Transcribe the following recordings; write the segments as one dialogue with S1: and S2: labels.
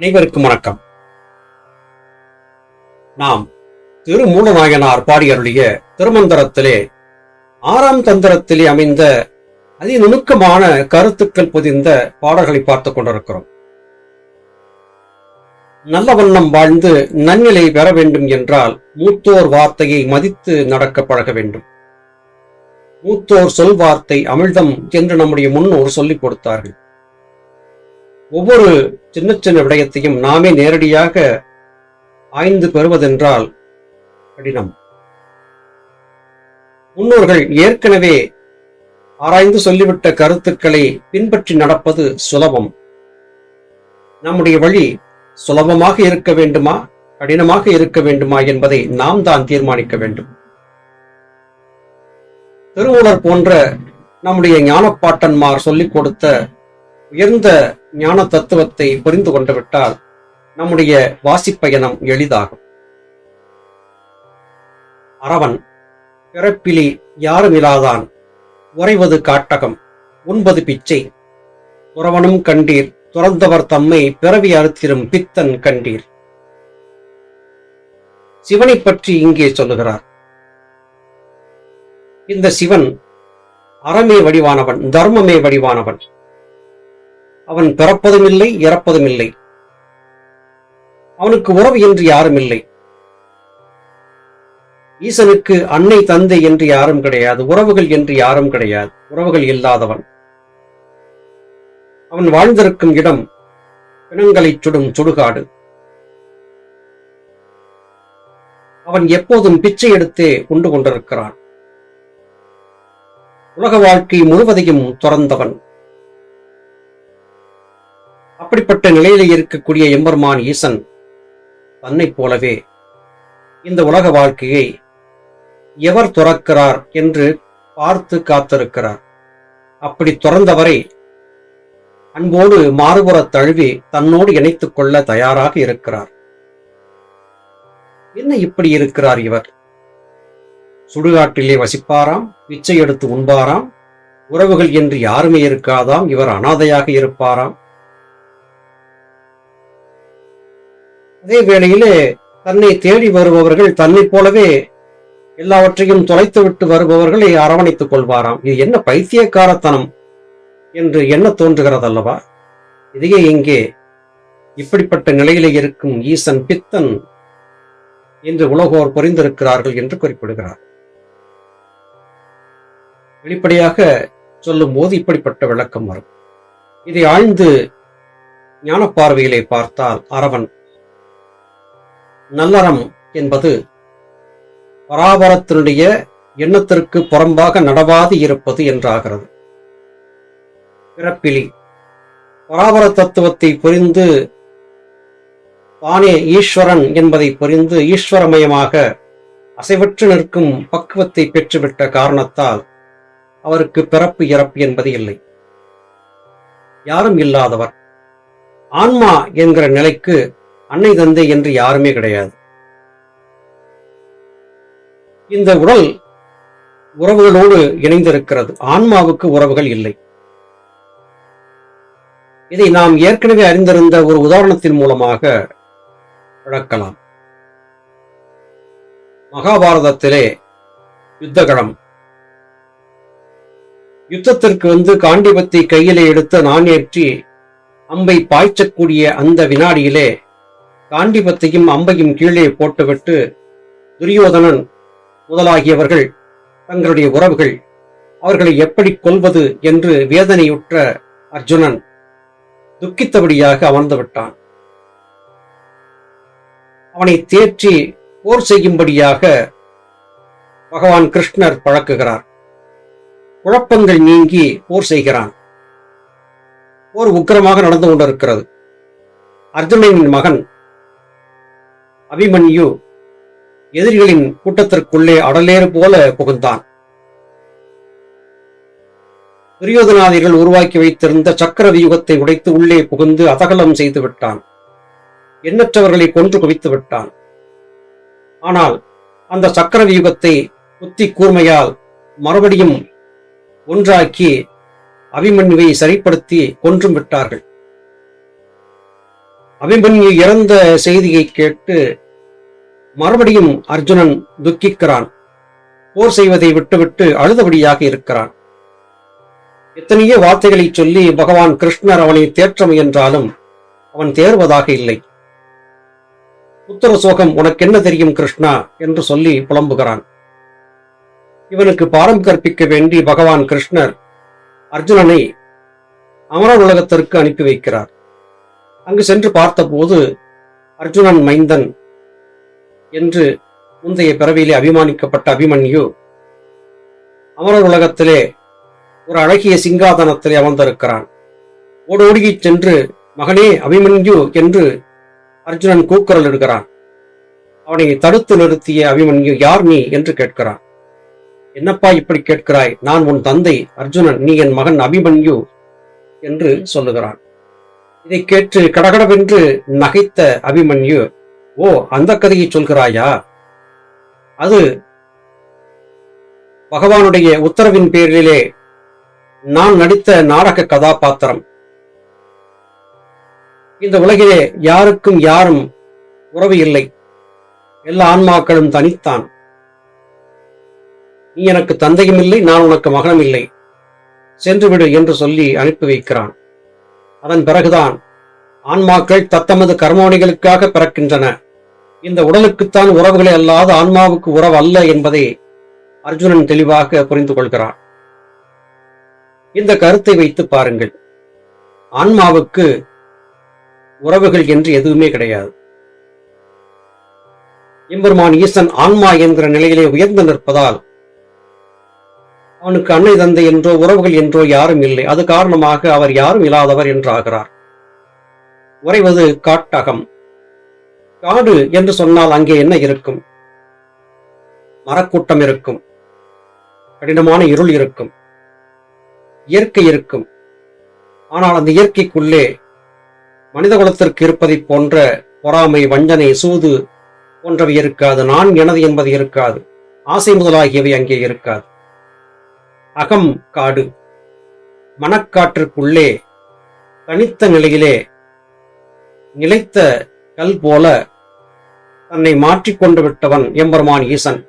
S1: அனைவருக்கும் வணக்கம். நாம் திருமூலநாயனார் பாடியருடைய திருமந்திரத்திலே ஆறாம் தந்திரத்திலே அமைந்த அதிநுணுக்கமான கருத்துக்கள் பொதிந்த பாடல்களை பார்த்துக் கொண்டிருக்கிறோம். நல்ல வண்ணம் வாழ்ந்து நன்னிலை பெற வேண்டும் என்றால் மூத்தோர் வார்த்தையை மதித்து நடக்க பழக வேண்டும். மூத்தோர் சொல் வார்த்தை அமிழ்தம் என்று நம்முடைய முன்னோர் சொல்லிக் கொடுத்தார்கள். ஒவ்வொரு சின்ன சின்ன விடயத்தையும் நாமே நேரடியாக ஆய்ந்து பெறுவதென்றால் கடினம். முன்னோர்கள் ஏற்கனவே ஆராய்ந்து சொல்லிவிட்ட கருத்துக்களை பின்பற்றி நடப்பது சுலபம். நம்முடைய வழி சுலபமாக இருக்க வேண்டுமா கடினமாக இருக்க வேண்டுமா என்பதை நாம் தான் தீர்மானிக்க வேண்டும். திருமூலர் போன்ற நம்முடைய ஞானப்பாட்டன்மார் சொல்லிக் கொடுத்த உயர்ந்த ஞான தத்துவத்தை புரிந்து கொண்டு விட்டால் நம்முடைய வாசிப்பயணம் எளிதாகும். அரவன் பிறப்பிலி யாருமிலாதான் உறைவது காட்டகம் உண்பது பிச்சை. துறவனும் கண்டீர் துறந்தவர் தம்மை பிறவி அறுத்திரும் பித்தன் கண்டீர். சிவனை பற்றி இங்கே சொல்லுகிறார். இந்த சிவன் அறமே வடிவானவன் தர்மமே வடிவானவன். அவன் பிறப்பதும் இல்லை இறப்பதும் இல்லை. அவனுக்கு உறவு என்று யாரும் இல்லை. ஈசனுக்கு அன்னை தந்தை என்று யாரும் கிடையாது உறவுகள் என்று யாரும் கிடையாது உறவுகள் இல்லாதவன். அவன் வாழ்ந்திருக்கும் இடம் பிணங்களை சுடும் சுடுகாடு. அவன் எப்போதும் பிச்சை எடுத்தே உண்டு கொண்டிருக்கிறான். உலக வாழ்க்கை முழுவதையும் துறந்தவன். அப்படிப்பட்ட நிலையில இருக்கக்கூடிய எம்பெருமான் ஈசன் தன்னைப் போலவே இந்த உலக வாழ்க்கையை எவர் துறக்கிறார் என்று பார்த்து காத்திருக்கிறார். அப்படி துறந்தவரை அன்போடு மாறுபுற தழுவி தன்னோடு இணைத்துக் கொள்ள தயாராக இருக்கிறார். என்ன இப்படி இருக்கிறார் இவர்? சுடுகாட்டிலே வசிப்பாராம் பிச்சை எடுத்து உண்பாராம் உறவுகள் என்று யாருமே இருக்காதாம் இவர் அனாதையாக இருப்பாராம். அதே வேளையிலே தன்னை தேடி வருபவர்கள் தன்னைப் போலவே எல்லாவற்றையும் தொலைத்து விட்டு வருபவர்களை அரவணைத்துக் கொள்வாராம். இது என்ன பைத்தியக்காரத்தனம் என்று என்ன தோன்றுகிறதல்லவா? இதையே இங்கே இப்படிப்பட்ட நிலையிலே இருக்கும் ஈசன் பித்தன் என்று உலகோர் புரிந்திருக்கிறார்கள் என்று குறிப்பிடுகிறார். வெளிப்படையாக சொல்லும் போது இப்படிப்பட்ட விளக்கம் வரும். இதை ஆழ்ந்து ஞான பார்வையிலே பார்த்தால் அரவன் நல்லறம் என்பது பராபரத்தினுடைய எண்ணத்திற்கு புறம்பாக நடவாது இருப்பது என்றாகிறது. பிறப்பிலி. பராபர தத்துவத்தை புரிந்து தானே ஈஸ்வரன் என்பதை புரிந்து ஈஸ்வரமயமாக அசைவற்று நிற்கும் பக்குவத்தை பெற்றுவிட்ட காரணத்தால் அவருக்கு பிறப்பு இறப்பு என்பது இல்லை. யாரும் இல்லாதவர். ஆன்மா என்கிற நிலைக்கு அன்னை தந்தை என்று யாருமே கிடையாது. இந்த உடல் உறவுகளோடு இணைந்திருக்கிறது. ஆன்மாவுக்கு உறவுகள் இல்லை. இதை நாம் ஏற்கனவே அறிந்திருந்த ஒரு உதாரணத்தின் மூலமாக விளக்கலாம். மகாபாரதத்திலே யுத்தகளம் யுத்தத்திற்கு வந்து காண்டிபத்தை கையிலே எடுத்து நாணேற்றி அம்பை பாய்ச்சக்கூடிய அந்த வினாடியிலே காண்டிபத்தையும் அம்பையும் கீழே போட்டுவிட்டு துரியோதனன் முதலாகியவர்கள் தங்களுடைய உறவுகள் அவர்களை எப்படி கொல்வது என்று வேதனையுற்ற அர்ஜுனன் துக்கித்தபடியாக அமர்ந்து விட்டான் அவனை தேற்றி போர் செய்யும்படியாக பகவான் கிருஷ்ணர் பழக்குகிறார். குழப்பங்கள் நீங்கி போர் செய்கிறான். போர் உக்கிரமாக நடந்து கொண்டிருக்கிறது. அர்ஜுனனின் மகன் அபிமன்யு எதிரிகளின் கூட்டத்திற்குள்ளே அடலேறு போல புகுந்தான். துரியோதனாதிகள் உருவாக்கி வைத்திருந்த சக்கர வியூகத்தை உடைத்து உள்ளே புகுந்து அதகலம் செய்து விட்டான். எண்ணற்றவர்களை கொன்று குவித்து விட்டான். ஆனால் அந்த சக்கர வியூகத்தை புத்தி கூர்மையால் மறுபடியும் ஒன்றாக்கி அபிமன்யுவை சரிப்படுத்தி கொன்றும் விட்டார்கள். அபிமன்யு இறந்த செய்தியை கேட்டு மறுபடியும் அர்ஜுனன் துக்கிக்கிறான். போர் செய்வதை விட்டுவிட்டு அழுதபடியாக இருக்கிறான். எத்தனையோ வார்த்தைகளை சொல்லி பகவான் கிருஷ்ணர் அவனை தேற்ற முயன்றாலும் அவன் தேர்வதாக இல்லை. உத்தர சோகம் உனக்கு என்ன தெரியும் கிருஷ்ணா? என்று சொல்லி புலம்புகிறான். இவனுக்கு பாடம் கற்பிக்க வேண்டி பகவான் கிருஷ்ணர் அர்ஜுனனை அமர உலகத்திற்கு அனுப்பி வைக்கிறார். அங்கு சென்று பார்த்தபோது அர்ஜுனன் மைந்தன் என்று முந்தைய பிறவியிலே அபிமானிக்கப்பட்ட அபிமன்யு அமரர் உலகத்திலே ஒரு அழகிய சிங்காதனத்திலே அமர்ந்திருக்கிறான். ஓடோடியை சென்று மகனே அபிமன்யு என்று அர்ஜுனன் கூக்குரல் இடுகிறான். அவனை தடுத்து நிறுத்திய அபிமன்யு யார் நீ? என்று கேட்கிறான். என்னப்பா இப்படி கேட்கிறாய்? நான் உன் தந்தை அர்ஜுனன் நீ என் மகன் அபிமன்யு என்று சொல்லுகிறான். இதை கேட்டு கடகடவென்று நகைத்த அபிமன்யு ஓ அந்த கதையை சொல்கிறாயா? அது பகவானுடைய உத்தரவின் பேரிலே நான் நடித்த நாடக கதாபாத்திரம். இந்த உலகிலே யாருக்கும் யாரும் உறவு இல்லை. எல்லா ஆன்மாக்களும் தனித்தான். நீ எனக்கு தந்தையும் இல்லை நான் உனக்கு மகனும் இல்லை. சென்றுவிடு என்று சொல்லி அனுப்பி வைக்கிறான். அதன் பிறகுதான் ஆன்மாக்கள் தத்தமது கர்மோனிகளுக்காக பிறக்கின்றன. இந்த உடலுக்குத்தான் உறவுகளை அல்லாத ஆன்மாவுக்கு உறவு அல்ல என்பதை அர்ஜுனன் தெளிவாக புரிந்து கொள்கிறான். இந்த கருத்தை வைத்து பாருங்கள். ஆன்மாவுக்கு உறவுகள் என்று எதுவுமே கிடையாது. எம்பெருமான் ஈசன் ஆன்மா என்கிற நிலையிலே உயர்ந்து நிற்பதால் அவனுக்கு அன்னை தந்தை என்றோ உறவுகள் என்றோ யாரும் இல்லை. அது காரணமாக அவர் யாரும் இல்லாதவர் என்றாகிறார். உறைவது காட்டகம். காடு என்று சொன்னால் அங்கே என்ன இருக்கும்? மரக்கூட்டம் இருக்கும். கடினமான இருள் இருக்கும். இயற்கை இருக்கும். ஆனால் அந்த இயற்கைக்குள்ளே மனித குலத்திற்கு இருப்பதைப் போன்ற பொறாமை வஞ்சனை சூது போன்றவை இருக்காது. நான் எனது என்பது இருக்காது. ஆசை முதலாகியவை அங்கே இருக்காது. அகம் காடு. மனக்காற்றுக்குள்ளே தனித்த நிலையிலே நிலைத்த கல் போல தன்னை மாற்றிக்கொண்டு விட்டவன் எம்பெருமான் ஈசன்.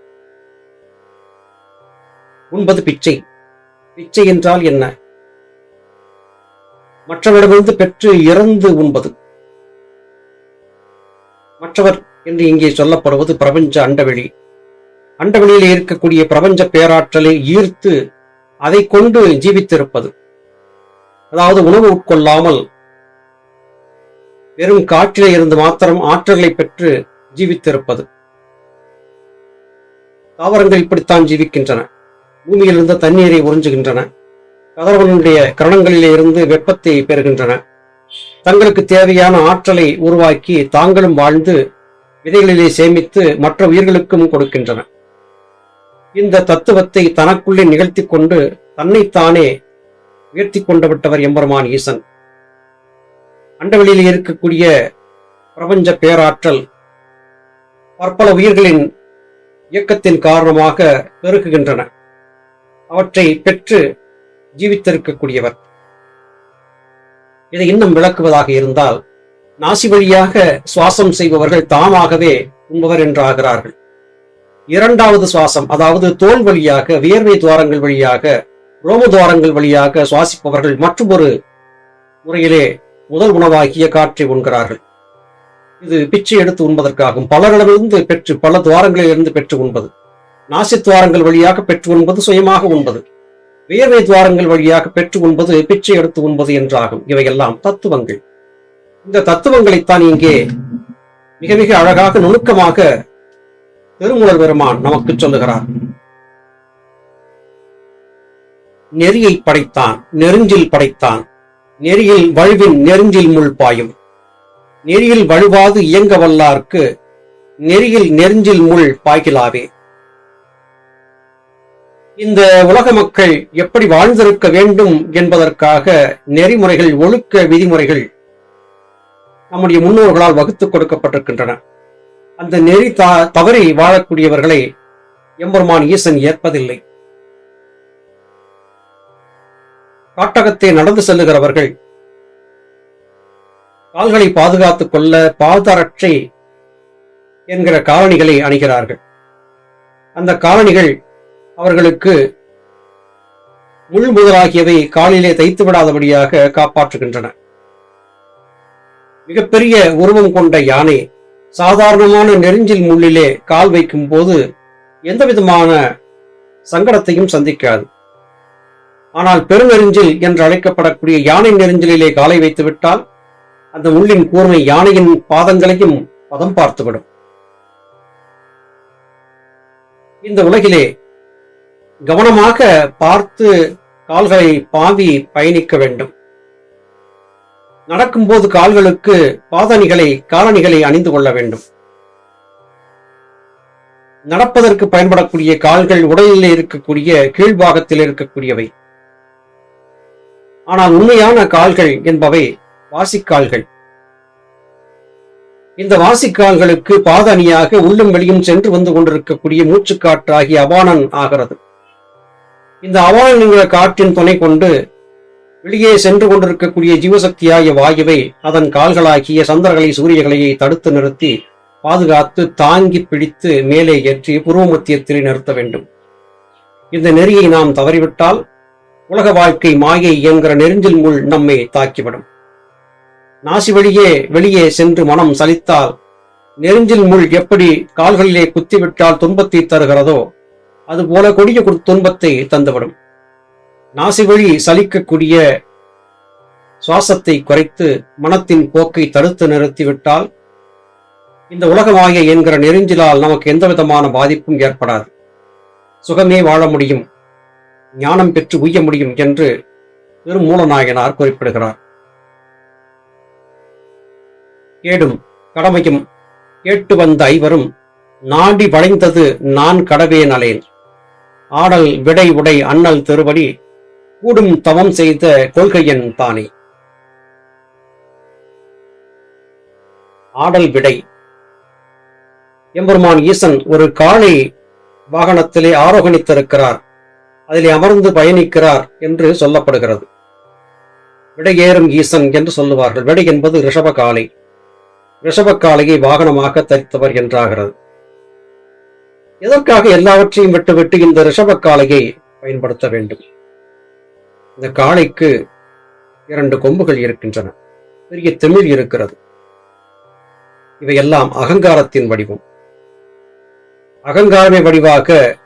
S1: உண்பது பிச்சை. பிச்சை என்றால் என்ன? மற்றவரிடமிருந்து பெற்று இறந்து உண்பது. மற்றவர் என்று இங்கே சொல்லப்படுவது பிரபஞ்ச அண்டவெளி. அண்டவெளியில் இருக்கக்கூடிய பிரபஞ்ச பேராற்றலை ஈர்த்து அதை கொண்டு ஜீவித்திருப்பது. அதாவது உணவு உட்கொள்ளாமல் வெறும் காற்றிலே இருந்து மாத்திரம் ஆற்றலை பெற்று ஜீவித்திருப்பது. தாவரங்கள் இப்படித்தான் ஜீவிக்கின்றன. பூமியிலிருந்து தண்ணீரை உறிஞ்சுகின்றன. கதிரவனுடைய கரணங்களிலே இருந்து வெப்பத்தை பெறுகின்றன. தங்களுக்கு தேவையான ஆற்றலை உருவாக்கி தாங்களும் வாழ்ந்து விதைகளிலே சேமித்து மற்ற உயிர்களுக்கும் கொடுக்கின்றன. இந்த தத்துவத்தை தனக்குள்ளே நிகழ்த்தி கொண்டு தன்னைத்தானே உயர்த்தி கொண்டுவிட்டவர் எம்பெருமான் ஈசன். அண்டவெளியில் இருக்கக்கூடிய பிரபஞ்ச பேராற்றல் பற்பல உயிர்களின் இயக்கத்தின் காரணமாக பெருகுகின்றன. அவற்றை பெற்று ஜீவித்திருக்கக்கூடியவர். இதை இன்னும் விளக்குவதாக இருந்தால் நாசி வழியாக சுவாசம் செய்பவர்கள் தாமாகவே உண்பவர் என்று ஆகிறார்கள் இரண்டாவது சுவாசம் அதாவது தோல் வழியாக வியர்வை துவாரங்கள் வழியாக ரோம துவாரங்கள் வழியாக சுவாசிப்பவர்கள் மற்றொரு முறையிலே முதல் உணவாகிய காற்றை உண்கிறார்கள். இது பிச்சை எடுத்து உண்பதற்காகும். பலரிடமிருந்து பெற்று பல துவாரங்களில் இருந்து பெற்று உண்பது. நாசி துவாரங்கள் வழியாக பெற்று உண்பது சுயமாக உண்பது. வியர்வை துவாரங்கள் வழியாக பெற்று உண்பது பிச்சை எடுத்து உண்பது என்றாகும். இவையெல்லாம் தத்துவங்கள். இந்த தத்துவங்களைத்தான் இங்கே மிக மிக அழகாக நுணுக்கமாக திருமூலர் பெருமான் நமக்கு சொல்லுகிறார். நெறியை படைத்தான் நெருஞ்சில் படைத்தான். நெறியில் வழுவின் நெருஞ்சில் முள் பாயும். நெறியில் வழுவாது இயங்க வல்லார்க்கு நெறியில் நெருஞ்சில் முள் பாய்கிலாவே இந்த உலக மக்கள் எப்படி வாழ்ந்திருக்க வேண்டும் என்பதற்காக நெறிமுறைகள் ஒழுக்க விதிமுறைகள் நம்முடைய முன்னோர்களால் வகுத்துக் கொடுக்கப்பட்டிருக்கின்றன. அந்த நெறி தா தவறி வாழக்கூடியவர்களை எம்பெருமான் ஈசன் ஏற்பதில்லை. காட்டகத்தை நடந்து செல்லுகிறவர்கள் கால்களை பாதுகாத்துக் கொள்ள பாதரட்சை என்கிற காலணிகளை அணிகிறார்கள். அந்த காலணிகள் அவர்களுக்கு முள் முதலாகியவை காலிலே தைத்து விடாதபடியாக காப்பாற்றுகின்றன. மிகப்பெரிய உருவம் கொண்ட யானை சாதாரணமான நெருஞ்சில் முள்ளிலே கால் வைக்கும் போது எந்த விதமான சங்கடத்தையும் சந்திக்காது. ஆனால் பெருநெருஞ்சில் என்று அழைக்கப்படக்கூடிய யானை நெருஞ்சிலே காலை வைத்து விட்டால் அந்த முள்ளின் கூர்மை யானையின் பாதங்களையும் பதம் பார்த்துவிடும். இந்த உலகிலே கவனமாக பார்த்து கால்களை பாவி பயணிக்க வேண்டும். நடக்கும்போது கால்களுக்கு பாதணிகளை காலணிகளை அணிந்து கொள்ள வேண்டும். நடப்பதற்கு பயன்படக்கூடிய கால்கள் உடலில் இருக்கக்கூடிய கீழ்பாகத்தில் இருக்கக்கூடியவை. ஆனால் உண்மையான கால்கள் என்பவை வாசிக்கால்கள். இந்த வாசிக்கால்களுக்கு பாத அணியாக உள்ளும் வெளியும் சென்று வந்து கொண்டிருக்கக்கூடிய மூச்சுக்காற்றாகிய அவானன் ஆகிறது. இந்த அவானன் என்கிற காற்றின் துணை கொண்டு வெளியே சென்று கொண்டிருக்கக்கூடிய ஜீவசக்தியாகிய வாயுவை அதன் கால்களாகிய சந்திரகலை சூரியகலையை தடுத்து நிறுத்தி பாதுகாத்து தாங்கி பிடித்து மேலே ஏற்றி புருவ மத்தியத்திலே நிறுத்த வேண்டும். இந்த நெறியை நாம் தவறிவிட்டால் உலக வாழ்க்கை மாயை என்கிற நெருஞ்சில் முள் நம்மை தாக்கிவிடும். நாசி வழியே வெளியே சென்று மனம் சலித்தால் நெருஞ்சில் முள் எப்படி கால்களிலே குத்திவிட்டால் துன்பத்தை தருகிறதோ அதுபோல கொடிய துன்பத்தை தந்துவிடும். நாசி வழி சலிக்கக்கூடிய சுவாசத்தை குறைத்து மனத்தின் போக்கை தடுத்து நிறுத்திவிட்டால் இந்த உலகமாய என்கிற நெருஞ்சிலால் நமக்கு எந்த விதமான பாதிப்பும் ஏற்படாது. சுகமே வாழ முடியும். ஞானம் பெற்று உய்ய முடியும் என்று திருமூலநாயகனார் குறிப்பிடுகிறார். கேடும் கடமையும் கேட்டு வந்த ஐவரும் நாடி வளைந்தது நான் கடவேன் அலேன். ஆடல் விடை உடை அண்ணல் திருவடி கூடும் தவம் செய்த கொள்கையன் தானே ஆடல் விடை. எம்பெருமான் ஈசன் ஒரு காளை வாகனத்திலே ஆரோகணித்திருக்கிறார். அதிலே அமர்ந்து பயணிக்கிறார் என்று சொல்லப்படுகிறது. விடையேறும் ஈசன் என்று சொல்லுவார்கள். விடை என்பது ரிஷப காளை ரிஷப காளையை வாகனமாக தரித்தவர் என்றாகிறது. எதற்காக எல்லாவற்றையும் விட்டுவிட்டு இந்த ரிஷப காளையை பயன்படுத்த வேண்டும்? இந்த காளைக்கு இரண்டு கொம்புகள் இருக்கின்றன. பெரிய திமிழ் இருக்கிறது. இவையெல்லாம் அகங்காரத்தின் வடிவம். அகங்காரமே வடிவாக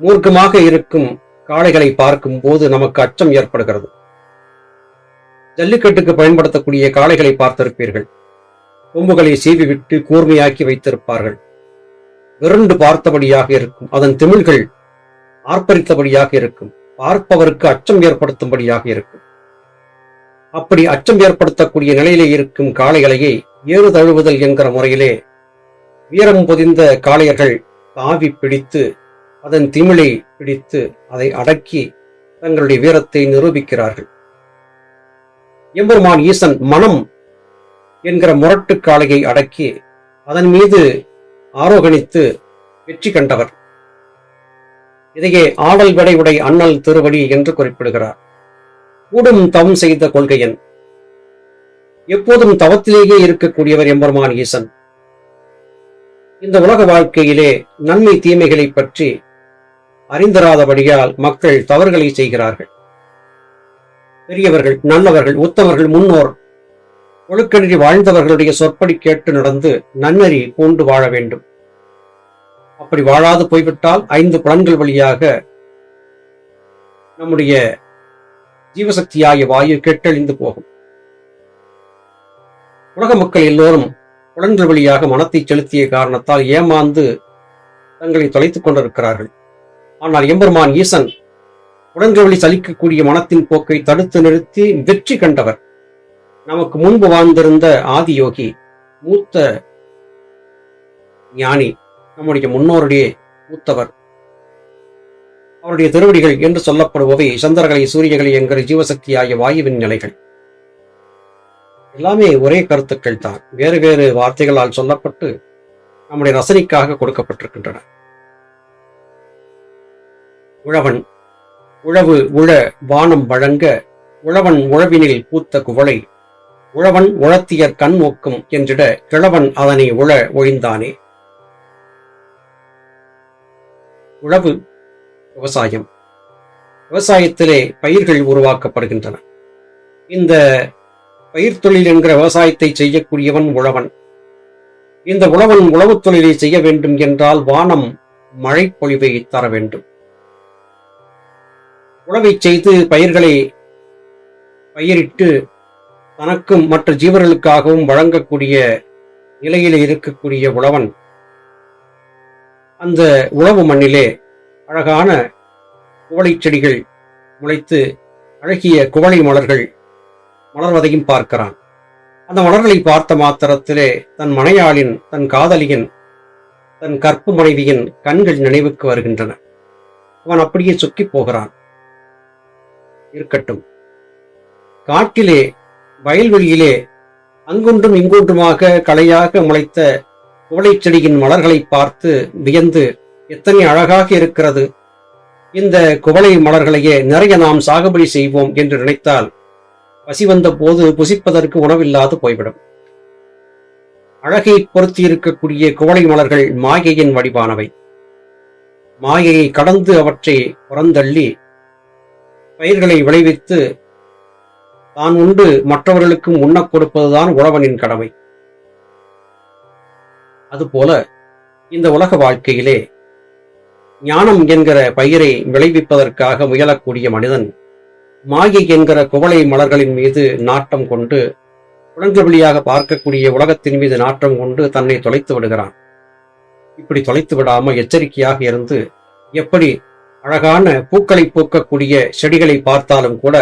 S1: மூர்க்கமாக இருக்கும் காளைகளை பார்க்கும் போது நமக்கு அச்சம் ஏற்படுகிறது. ஜல்லிக்கட்டுக்கு பயன்படுத்தக்கூடிய காளைகளை பார்த்திருப்பீர்கள். கொம்புகளை சீவி விட்டு கூர்மையாக்கி வைத்திருப்பார்கள். விரண்டு பார்த்தபடியாக இருக்கும். அதன் திமிழ்கள் ஆர்ப்பரித்தபடியாக இருக்கும். பார்ப்பவருக்கு அச்சம் ஏற்படுத்தும்படியாக இருக்கும். அப்படி அச்சம் ஏற்படுத்தக்கூடிய நிலையிலே இருக்கும் காளைகளையே ஏறு தழுவுதல் என்கிற முறையிலே வீரம் பொதிந்த காளையர்கள் தாவி பிடித்து அதன் திமிழை பிடித்து அதை அடக்கி தங்களுடைய வீரத்தை நிரூபிக்கிறார்கள். எம்பெருமான் ஈசன் மனம் என்கிற முரட்டு காளையை அடக்கி அதன் மீது ஆரோகணித்து வெற்றி கண்டவர். இதையே ஆடல் விடை உடை அண்ணல் திருவடி என்று குறிப்பிடுகிறார். கூடும் தவம் செய்த கொள்கையன். எப்போதும் தவத்திலேயே இருக்கக்கூடியவர் எம்பெருமான் ஈசன். இந்த உலக வாழ்க்கையிலே நன்மை தீமைகளை பற்றி அறிந்தராதபடியால் மக்கள் தவறுகளை செய்கிறார்கள். பெரியவர்கள் நல்லவர்கள் உத்தவர்கள் முன்னோர் ஒழுக்கநெறி வாழ்ந்தவர்களுடைய சொற்படி கேட்டு நடந்து நன்னறி பூண்டு வாழ வேண்டும். அப்படி வாழாது போய்விட்டால் ஐந்து புலன்கள் வழியாக நம்முடைய ஜீவசக்தியாகிய வாயு கெட்டழிந்து போகும். உலக மக்கள் எல்லோரும் புலன்கள் வழியாக மனத்தை செலுத்திய காரணத்தால் ஏமாந்து தங்களை தொலைத்துக் கொண்டிருக்கிறார்கள். ஆனால் எம்பெருமான் ஈசன் புலன்கள் வழி சலிக்கக்கூடிய மனத்தின் போக்கை தடுத்து நிறுத்தி வெற்றி கண்டவர். நமக்கு முன்பு வாழ்ந்திருந்த ஆதியோகி மூத்த ஞானி நம்முடைய முன்னோருடைய மூத்தவர். அவருடைய திருவடிகள் என்று சொல்லப்படுபவை சந்திரகலை சூரியகலை என்கிற ஜீவசக்தியாகிய வாயுவின் நிலைகள். எல்லாமே ஒரே கருத்துக்கள் தான். வேறு வேறு வார்த்தைகளால் சொல்லப்பட்டு நம்முடைய ரசனைக்காக கொடுக்கப்பட்டிருக்கின்றன. உழவன் உழவு உழ வானம் வழங்க உழவன் உழவினில் பூத்த குவளை உழவன் உழத்தியர் கண் ஒக்கும் என்றிட கிழவன் அதனை உழ ஒழிந்தானே. உழவு விவசாயம். விவசாயத்திலே பயிர்கள் உருவாக்கப்படுகின்றன. இந்த பயிர் தொழில் என்கிற விவசாயத்தை செய்யக்கூடியவன் உழவன். இந்த உழவன் உழவுத் தொழிலை செய்ய வேண்டும் என்றால் வானம் மழை பொழிவை தர வேண்டும். உழவை செய்து பயிர்களை பயிரிட்டு தனக்கும் மற்ற ஜீவர்களுக்காகவும் வழங்கக்கூடிய நிலையில் இருக்கக்கூடிய உழவன் அந்த உழவு மண்ணிலே அழகான குவளை செடிகள் முளைத்து அழகிய குவளை மலர்கள் மலர்வதையும் பார்க்கிறான். அந்த மலர்களை பார்த்த மாத்திரத்திலே தன் மனையாளின் தன் காதலியின் தன் கற்பு மனைவியின் கண்கள் நினைவுக்கு வருகின்றன. அவன் அப்படியே சுக்கி போகிறான். இருக்கட்டும். காட்டிலே வயல்வெளியிலே அங்கொன்றும் இங்கொன்றுமாக களையாக முளைத்த குவளை செடியின் மலர்களை பார்த்து வியந்து எத்தனை அழகாக இருக்கிறது. இந்த குவளை மலர்களையே நிறைய நாம் சாகுபடி செய்வோம் என்று நினைத்தால் பசி வந்த போது புசிப்பதற்கு உணவில்லாது போய்விடும். அழகை பொருத்தி இருக்கக்கூடிய குவளை மலர்கள் மாயையின் வடிவானவை. மாயையை கடந்து அவற்றை புறந்தள்ளி பயிர்களை விளைவித்து தான் உண்டு மற்றவர்களுக்கும் உண்ணக் கொடுப்பதுதான் உழவனின் கடமை. அதுபோல இந்த உலக வாழ்க்கையிலே ஞானம் என்கிற பயிரை விளைவிப்பதற்காக முயலக்கூடிய மனிதன் மாயை என்கிற குவளை மலர்களின் மீது நாட்டம் கொண்டு குழந்தை வழியாக பார்க்கக்கூடிய உலகத்தின் மீது நாட்டம் கொண்டு தன்னை தொலைத்து விடுகிறான். இப்படி தொலைத்து விடாமல் எச்சரிக்கையாக இருந்து எப்படி அழகான பூக்களை பூக்கக்கூடிய செடிகளை பார்த்தாலும் கூட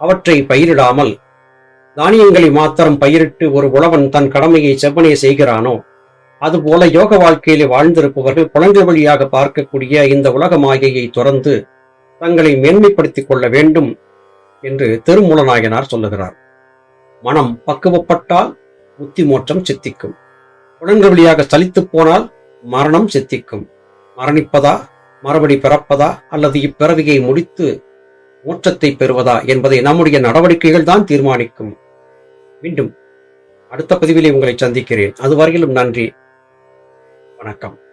S1: அவற்றை பயிரிடாமல் தானியங்களை மாத்திரம் பயிரிட்டு ஒரு உழவன் தன் கடமையை செவ்வனையை செய்கிறானோ அதுபோல யோக வாழ்க்கையிலே வாழ்ந்திருப்பவர்கள் குழந்தை வழியாக பார்க்கக்கூடிய இந்த உலக மாயையை துறந்து தங்களை மேன்மைப்படுத்திக் கொள்ள வேண்டும் என்று திருமூலநாயனார் சொல்லுகிறார். மனம் பக்குவப்பட்டால் புத்தி மோட்சம் சித்திக்கும். குழந்தை வழியாக சலித்துப் போனால் மரணம் சித்திக்கும். மரணிப்பதா மறுபடி பிறப்பதா அல்லது இப்பிறவியை முடித்து மோட்சத்தை பெறுவதா என்பதை நம்முடைய நடவடிக்கைகள் தான் தீர்மானிக்கும். மீண்டும் அடுத்த பதிவிலே உங்களை சந்திக்கிறேன். அதுவரையிலும் நன்றி. வணக்கம்.